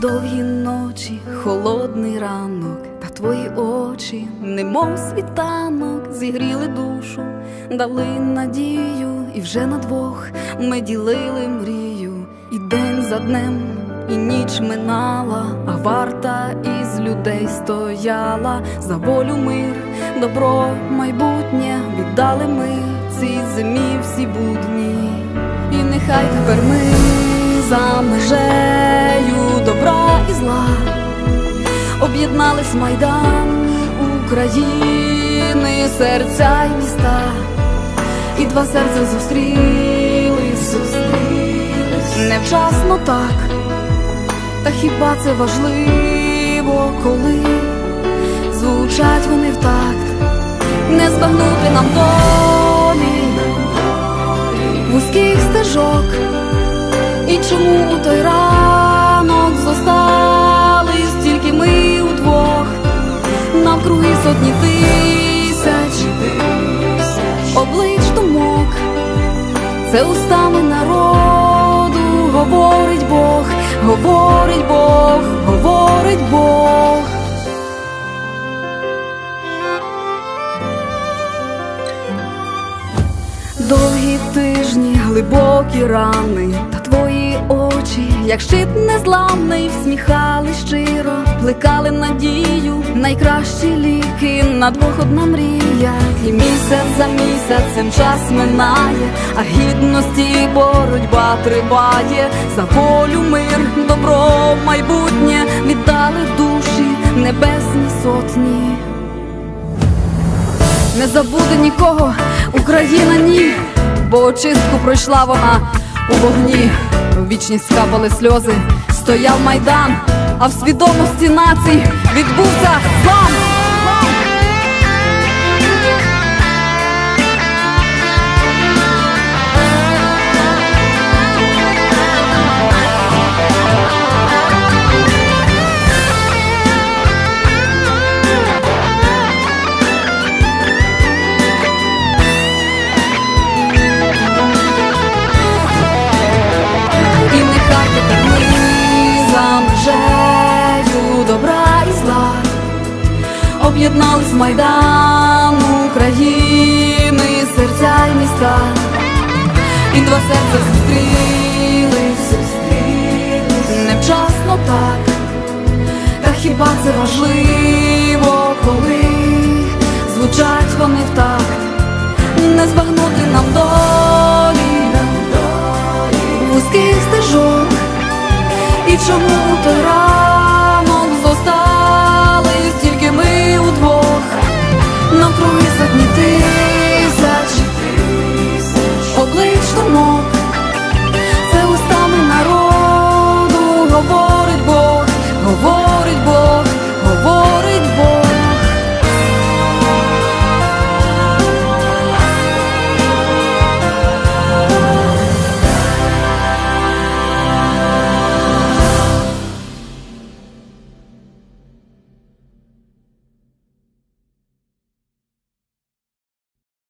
Довгі ночі, холодний ранок, та твої очі, немов світанок, зігріли душу, дали надію, і вже на двох ми ділили мрію, і день за днем, і ніч минала, а варта із людей стояла. За волю мир, добро, майбутнє віддали ми цій зимі всі будні, і нехай тепер ми за межею зла. Об'єднались майдан України, серця й міста, і два серця зустрілись, зустрілись. Невчасно так, та хіба це важливо, коли звучать вони в такт, не збагнути нам долі вузьких стежок. І чому у той ранок це устами народу, говорить Бог, говорить Бог, говорить Бог. Довгі тижні, глибокі рани, та твої як щит незламний, всміхались щиро, плекали надію, найкращі ліки на двох одна мрія, і місяць за місяцем час минає, а гідності боротьба триває, за волю мир, добро, майбутнє віддали душі, небесні сотні. Не забуде нікого Україна ні, бо очистку пройшла вона у вогні. В вічність скапали сльози, стояв майдан, а в свідомості націй відбувся злам. Об'єднались майдан України, серця й міста, і два серця зустрілись, зустрілись. Невчасно так, та хіба це важливо, коли звучать вони в такт, не збагнути нам долі вузьких стежок, і чому той раз